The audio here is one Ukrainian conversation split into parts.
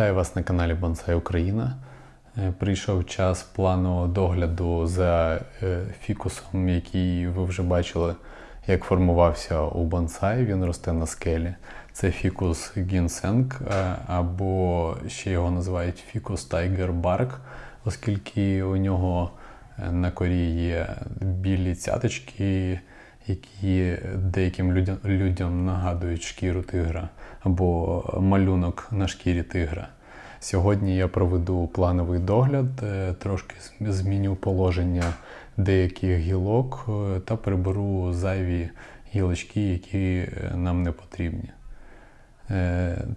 Вітаю вас на каналі Бонсай Україна. Е, Прийшов час планового догляду за е, фікусом, який ви вже бачили, як формувався у бонсай. Він росте на скелі. Це фікус гінсенг, е, або ще його називають фікус Тайгер Барк, оскільки у нього на корі є білі цяточки, які деяким людям, людям нагадують шкіру тигра або малюнок на шкірі тигра. Сьогодні я проведу плановий догляд, е, трошки зміню положення деяких гілок е, та приберу зайві гілочки, які е, нам не потрібні.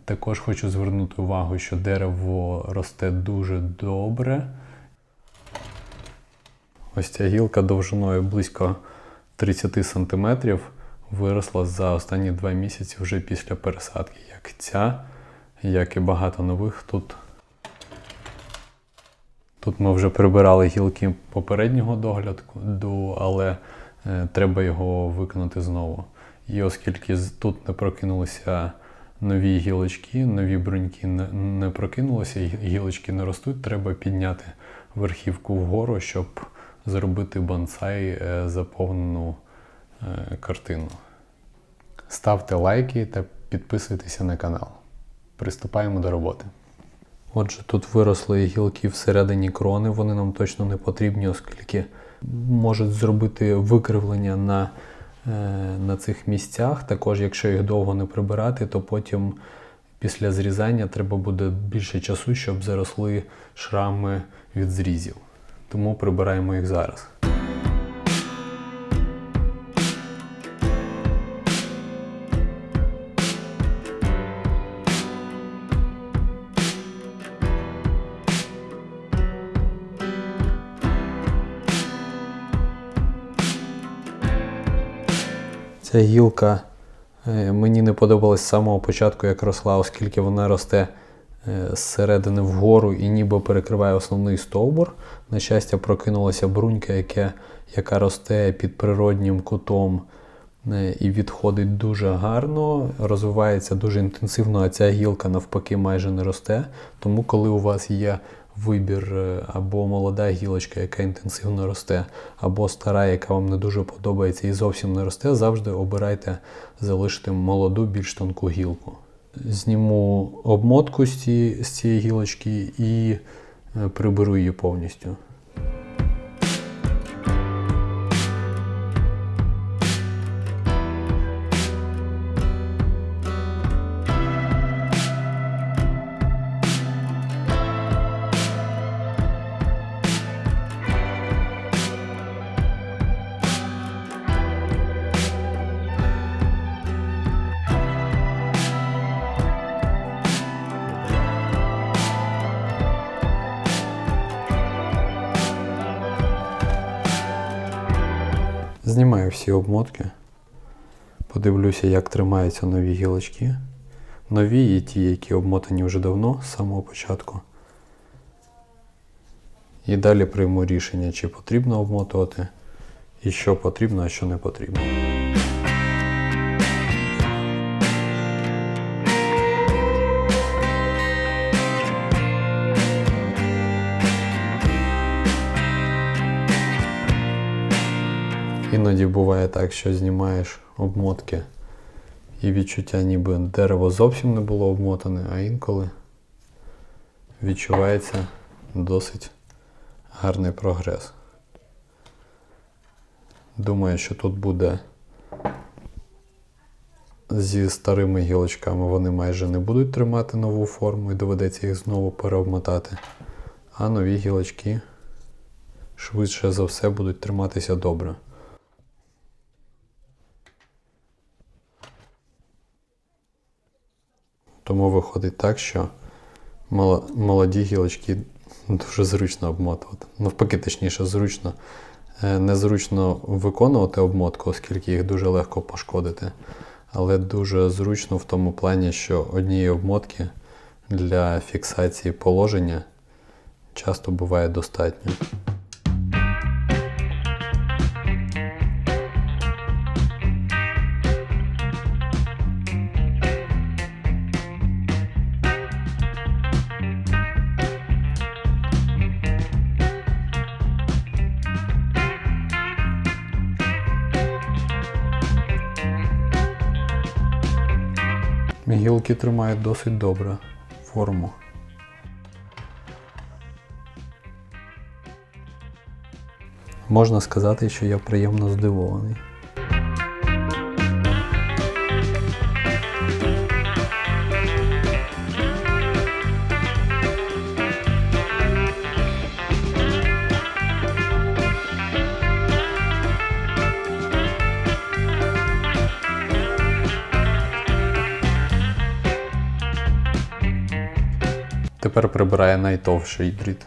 Також хочу звернути увагу, що дерево росте дуже добре. Ось ця гілка довжиною близько 30 см виросла за останні два місяці вже після пересадки. Як ця, як і багато нових тут. Тут ми вже прибирали гілки попереднього догляду, але е, треба його виконати знову. І оскільки тут не прокинулися нові гілочки, нові бруньки не прокинулися, гілочки не ростуть, треба підняти верхівку вгору, щоб зробити бонсай е, заповнену е, картину. Ставте лайки та підписуйтеся на канал. Приступаємо до роботи. Отже, тут виросли гілки всередині крони, вони нам точно не потрібні, оскільки можуть зробити викривлення на, е, на цих місцях. Також, якщо їх довго не прибирати, то потім після зрізання треба буде більше часу, щоб заросли шрами від зрізів. Тому прибираємо їх зараз. Ця гілка е, мені не подобалась з самого початку, як росла, оскільки вона росте зсередини вгору і ніби перекриває основний стовбур. На щастя, прокинулася брунька, яке, яка росте під природнім кутом е, і відходить дуже гарно, розвивається дуже інтенсивно, а ця гілка навпаки майже не росте. Тому, коли у вас є вибір е, або молода гілочка, яка інтенсивно росте, або стара, яка вам не дуже подобається і зовсім не росте, завжди обирайте залишити молоду, більш тонку гілку. Зніму обмотку з цієї, гілочки і е, приберу її повністю. Знімаю всі обмотки. Подивлюся, як тримаються нові гілочки. Нові і ті, які обмотані вже давно, з самого початку. І далі прийму рішення, чи потрібно обмотувати, і що потрібно, а що не потрібно. Іноді буває так, що знімаєш обмотки і відчуття, ніби дерево зовсім не було обмотане, а інколи відчувається досить гарний прогрес. Думаю, що тут буде зі старими гілочками вони майже не будуть тримати нову форму і доведеться їх знову переобмотати. А нові гілочки швидше за все будуть триматися добре. Тому виходить так, що молоді гілочки дуже зручно обмотувати. Навпаки, точніше, зручно. Е, Незручно виконувати обмотку, оскільки їх дуже легко пошкодити. Але дуже зручно в тому плані, що однієї обмотки для фіксації положення часто буває достатньо. Гілки тримають досить добре форму. Можна сказати, що я приємно здивований. Тепер прибирає найтовший дріт.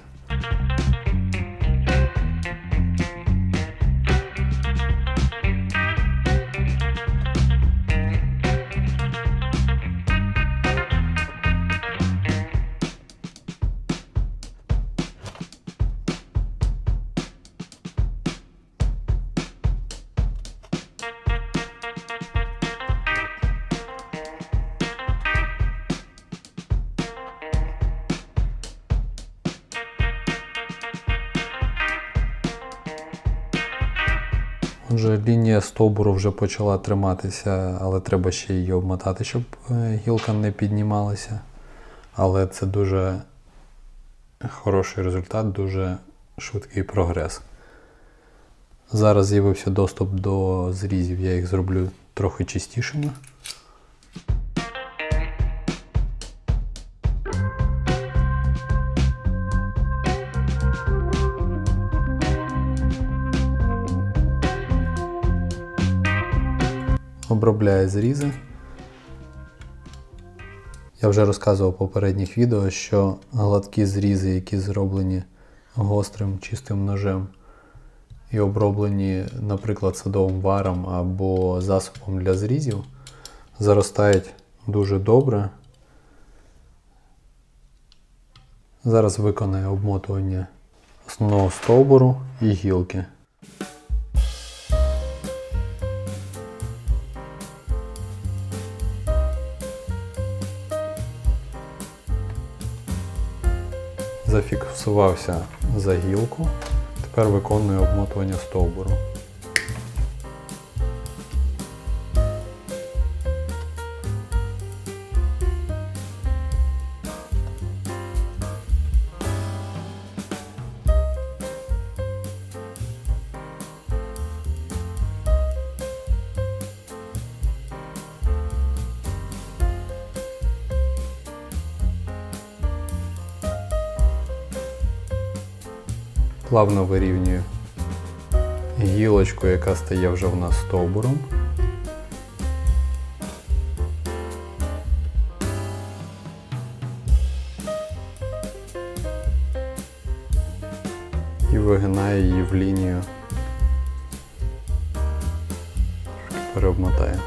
Отже, лінія стовбуру вже почала триматися, але треба ще її обмотати, щоб е, гілка не піднімалася. Але це дуже хороший результат, дуже швидкий прогрес. Зараз з'явився доступ до зрізів, я їх зроблю трохи чистішими. Обробляє зрізи. Я вже розказував в попередніх відео, що гладкі зрізи, які зроблені гострим чистим ножем і оброблені, наприклад, садовим варом або засобом для зрізів, заростають дуже добре. Зараз виконаю обмотування основного стовбуру і гілки. Зафіксувався за гілку. Тепер виконую обмотування стовбуру. Плавно вирівнюю гілочку, яка стає вже в нас стовбуром. І вигинаю її в лінію. Переобмотаю.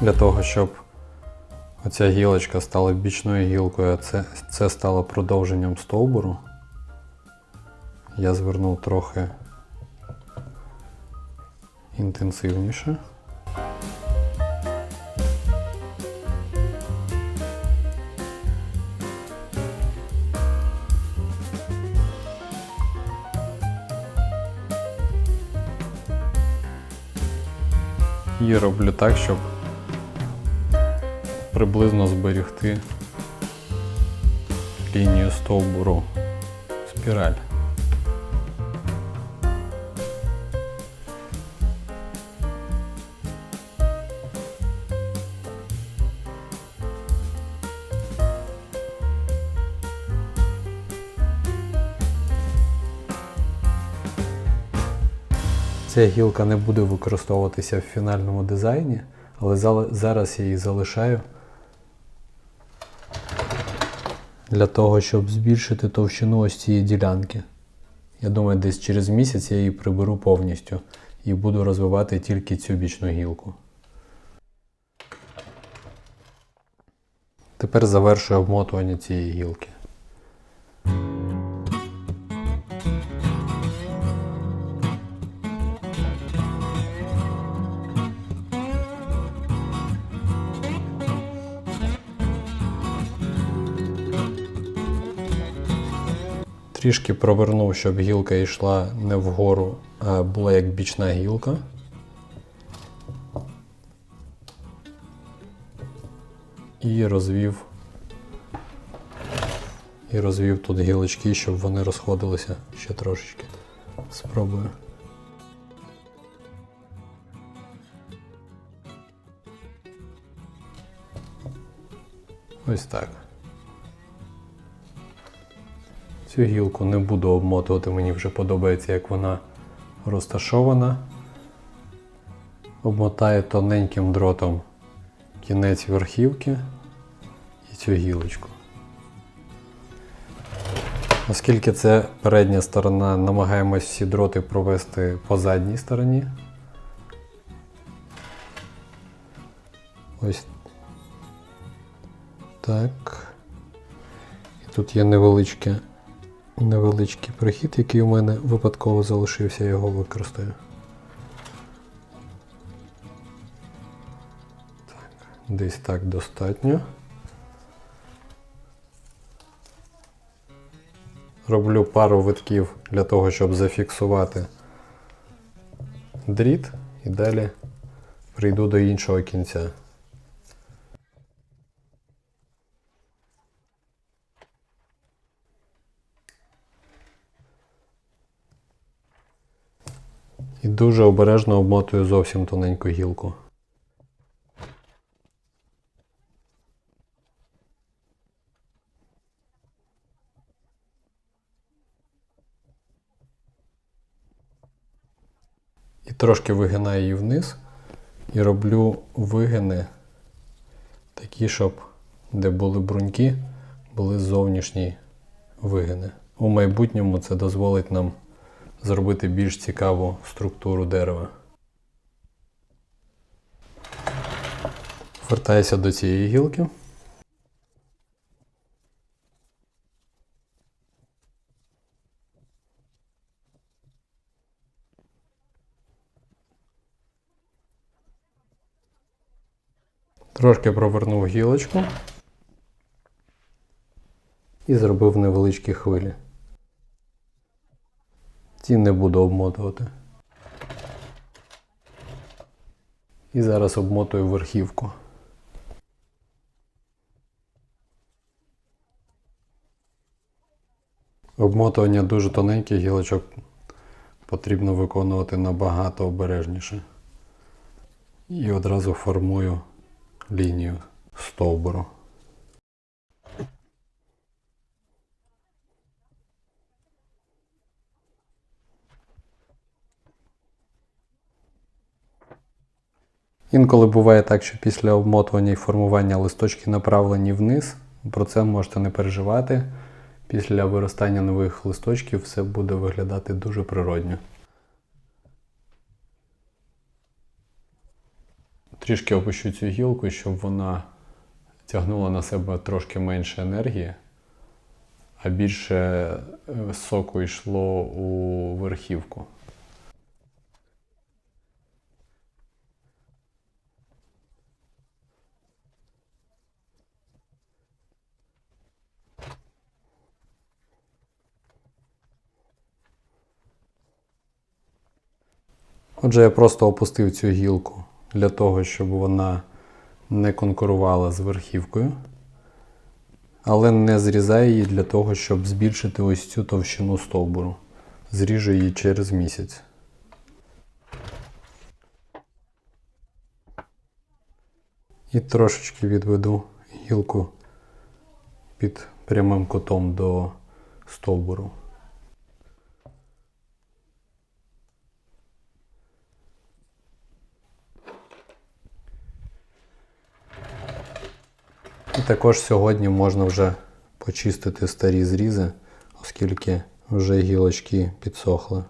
Для того, щоб оця гілочка стала бічною гілкою, а це, це стало продовженням стовбуру, я звернув трохи інтенсивніше. І роблю так, щоб приблизно зберігти лінію стовбуру спіраль. Ця гілка не буде використовуватися в фінальному дизайні, але зараз я її залишаю для того, щоб збільшити товщину ось цієї ділянки. Я думаю, десь через місяць я її приберу повністю і буду розвивати тільки цю бічну гілку. Тепер завершую обмотування цієї гілки. Трішки провернув, щоб гілка йшла не вгору, а була як бічна гілка. І розвів. І розвів тут гілочки, щоб вони розходилися ще трошечки. Спробую. Ось так. Цю гілку не буду обмотувати, мені вже подобається, як вона розташована. Обмотаю тоненьким дротом кінець верхівки і цю гілочку. Оскільки це передня сторона, намагаємось всі дроти провести по задній стороні. Ось так. І тут є невеличке, невеличкий прохід, який у мене випадково залишився, я його використаю. Десь так достатньо. Роблю пару витків для того, щоб зафіксувати дріт і далі прийду до іншого кінця. І дуже обережно обмотую зовсім тоненьку гілку. І трошки вигинаю її вниз і роблю вигини такі, щоб де були бруньки, були зовнішні вигини. У майбутньому це дозволить нам зробити більш цікаву структуру дерева. Вертаюся до цієї гілки. Трошки провернув гілочку і зробив невеличкі хвилі. Ці не буду обмотувати. І зараз обмотую верхівку. Обмотування дуже тоненьких гілочок потрібно виконувати набагато обережніше. І одразу формую лінію стовбуру. Інколи буває так, що після обмотування і формування листочки направлені вниз. Про це можете не переживати. Після виростання нових листочків все буде виглядати дуже природньо. Трішки опущу цю гілку, щоб вона тягнула на себе трошки менше енергії, а більше е, соку йшло у верхівку. Отже, я просто опустив цю гілку для того, щоб вона не конкурувала з верхівкою, але не зрізаю її для того, щоб збільшити ось цю товщину стовбуру. Зріжу її через місяць. І трошечки відведу гілку під прямим кутом до стовбуру. І також сьогодні можна вже почистити старі зрізи, оскільки вже гілочки підсохли.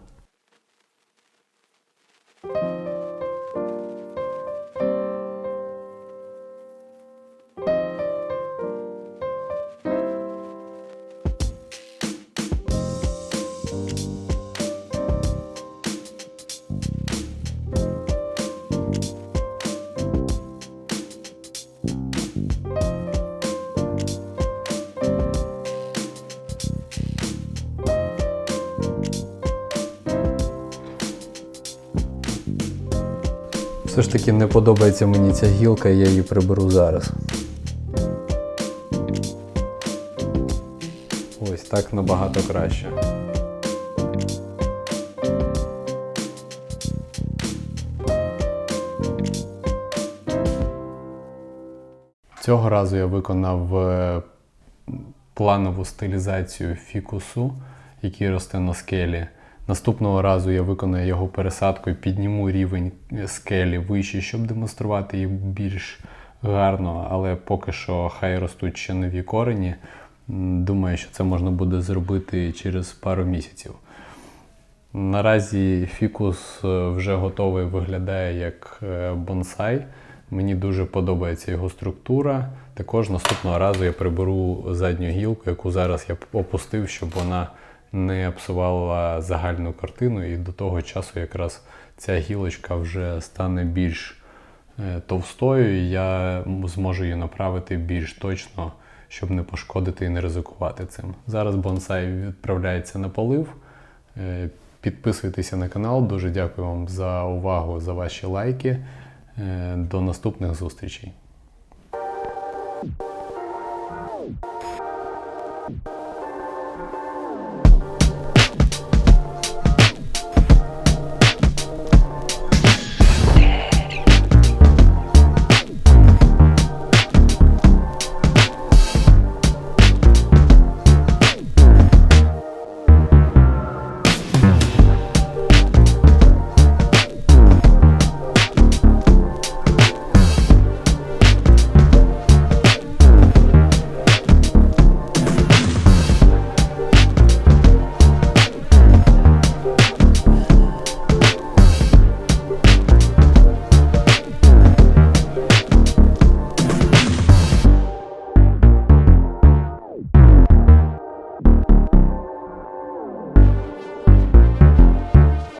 Все ж таки не подобається мені ця гілка, я її приберу зараз. Ось так набагато краще. Цього разу я виконав е, планову стилізацію фікусу, який росте на скелі. Наступного разу я виконую його пересадку і підніму рівень скелі вище, щоб демонструвати її більш гарно, але поки що хай ростуть ще нові корені. Думаю, що це можна буде зробити через пару місяців. Наразі фікус е, вже готовий, виглядає як е, бонсай. Мені дуже подобається його структура. Також наступного разу я приберу задню гілку, яку зараз я опустив, щоб вона не псувала загальну картину. І до того часу якраз ця гілочка вже стане більш е, товстою, і я зможу її направити більш точно, щоб не пошкодити і не ризикувати цим. Зараз бонсай відправляється на полив. Е, Підписуйтеся на канал. Дуже дякую вам за увагу, за ваші лайки. Е, До наступних зустрічей.